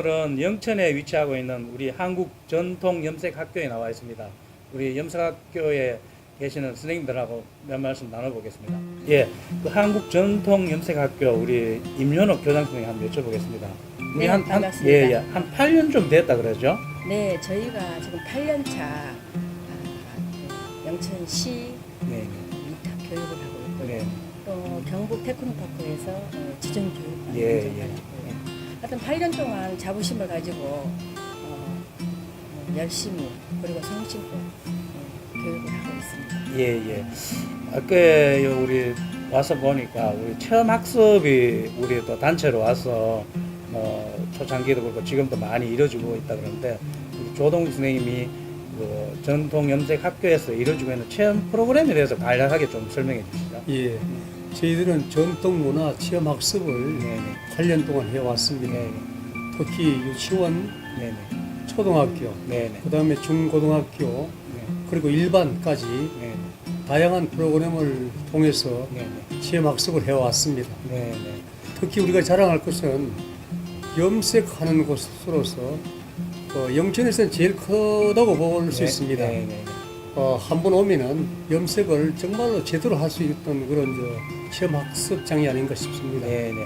영천에 위치하고 있는 우리 한국 전통 염색 학교에 나와 있습니다. 우리 염색학교에 계시는 선생님들하고 몇 말씀 나눠보겠습니다. 예, 그 한국 전통 염색학교 우리 임연옥 교장 선생님 한번 여쭤보겠습니다. 우리 네, 한, 한, 반갑습니다. 예, 예, 한 8년 좀 됐다 그러죠? 네, 저희가 지금 8년 차 아, 그 영천시 네, 위탁 교육을 하고 있고요. 네, 또 경북 테크노파크에서 어, 지정 교육 을 예, 인정받고 예. 하여튼 8년 동안 자부심을 가지고 어, 어, 열심히 그리고 성심껏 어, 교육을 하고 있습니다. 예, 예. 아까 요 우리 와서 보니까 우리 체험 학습이 우리 또 단체로 와서 뭐 초창기도 그렇고 지금도 많이 이루어지고 있다 그러는데 우리 조동 선생님이 그 전통 염색 학교에서 이루어지고 있는 체험 프로그램에 대해서 간략하게 좀 설명해 주시죠. 예. 저희들은 전통 문화 체험 학습을 네, 8년 동안 해왔습니다. 네, 특히 유치원, 네, 네, 초등학교, 네, 네, 그 다음에 중고등학교, 네, 그리고 일반까지 네, 다양한 프로그램을 통해서 네, 네, 체험 학습을 해왔습니다. 네, 특히 우리가 자랑할 것은 염색하는 곳으로서 어, 영천에서는 제일 크다고 볼수 네, 있습니다. 네, 네, 어, 한번 오면은 염색을 정말로 제대로 할 수 있던 그런 저 체험 학습장이 아닌가 싶습니다. 네, 네.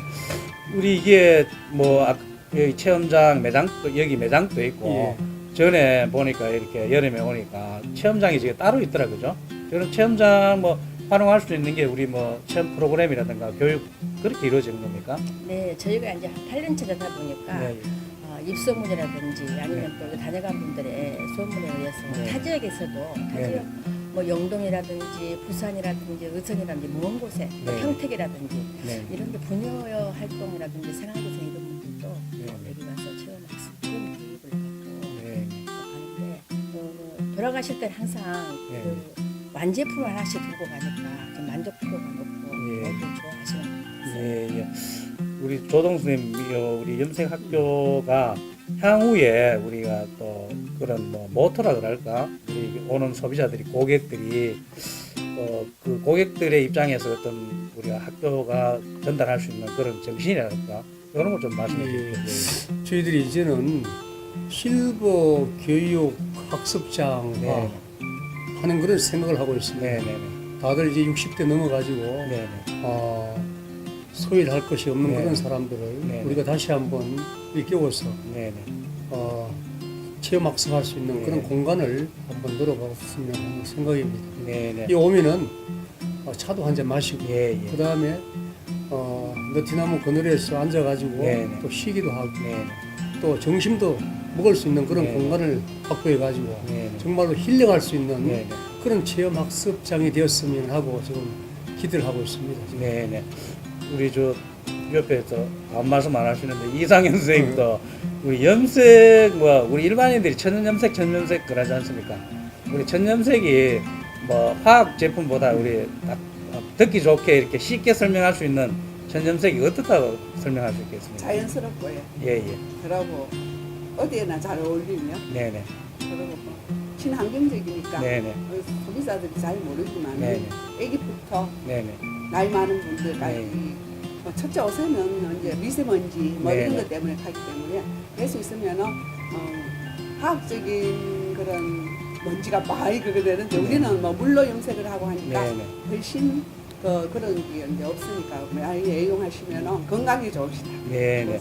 우리 이게 뭐 아, 여기 체험장 매장도 여기 매장도 있고 전에 보니까 이렇게 여름에 오니까 체험장이 지금 따로 있더라 그죠? 저는 체험장 뭐 활용할 수 있는 게 우리 뭐 체험 프로그램이라든가 교육 그렇게 이루어지는 겁니까? 네, 저희가 이제 한 8년차 되다 보니까 네, 어, 입소문이라든지 아니면 또 다녀간 분들의 소문에 의해서 네. 타 지역에서도 타 네. 지역 뭐 영동이라든지 부산이라든지 의성이라든지 먼 곳에 또 네. 평택이라든지 네, 이런 데 분녀 활동이라든지 생활고생 이런 분들도 네. 어, 여기 와서 체험학습 그런 교육을 받고 네, 가는데 어, 돌아가실 때 항상 네. 그 완제품 하나씩 들고 가니까 좀 만족도가 높고 예. 모두 좋아하시는 것 같아요. 예, 예. 우리 조동 선생님, 어, 우리 염색 학교가 향후에 우리가 또 그런 뭐 모토라 그럴까? 우리 오는 소비자들이 고객들이 어, 그 고객들의 입장에서 어떤 우리가 학교가 전달할 수 있는 그런 정신이랄까? 그런 걸 좀 말씀해 예. 주시죠. 저희들이 이제는 실버 교육 학습장 네. 하는 그런 생각을 하고 있습니다. 네, 네, 네. 다들 이제 60대 넘어가지고 네, 네. 어, 소일 할 것이 없는 네. 그런 사람들을 네. 우리가 다시 한번 일깨워서 네, 네. 어, 체험 학습할 수 있는 그런 네. 공간을 한번 늘어봤으면 하는 생각입니다. 네, 네. 이 오면은 어, 차도 한 잔 마시고 예, 예. 그 다음에 어, 너티나무 그늘에서 앉아가지고 네, 네. 또 쉬기도 하고 네, 또 점심도 먹을 수 있는 그런 네. 공간을 확보해가지고 네, 네. 정말로 힐링할 수 있는 네, 네. 그런 체험 학습장이 되었으면 하고 지금 기대를 하고 있습니다. 네, 네. 우리 저 옆에서 아무 말씀 안 하시는데 이상현 선생님도 우리 염색 뭐 우리 일반인들이 천연 염색, 천연 염색 그러지 않습니까? 우리 천연 염색이 뭐 화학 제품보다 우리 딱 듣기 좋게 이렇게 쉽게 설명할 수 있는 천연 염색이 어떻다고 설명할 수 있겠습니까? 자연스럽고요. 예, 예. 그러고 어디에나 잘 어울리며 네, 네. 그리고 뭐 친환경적이니까 네, 네. 어, 소비자들이 잘 모르지만 네, 애기부터 네, 네. 나이 많은 분들까지 네. 뭐 첫째 오세는 이제 미세먼지 뭐 네, 이런 네. 것 때문에 가기 때문에 될수 있으면 어, 화학적인 그런 먼지가 많이 그게 되는데 네. 우리는 뭐 물로 염색을 하고 하니까 네, 네. 훨씬 그 그런 게 이제 없으니까 많이 애용하시면 건강에 좋으시다. 네, 네.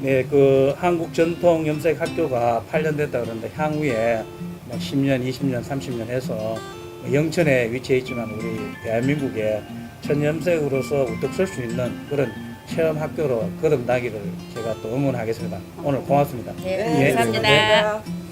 네, 그 한국 전통 염색 학교가 8년 됐다 그러는데 향후에 뭐 10년, 20년, 30년 해서 영천에 위치해 있지만 우리 대한민국의 천염색으로서 우뚝 설 수 있는 그런 체험 학교로 거듭나기를 제가 또 응원하겠습니다. 오늘 고맙습니다. 네, 예. 감사합니다. 네.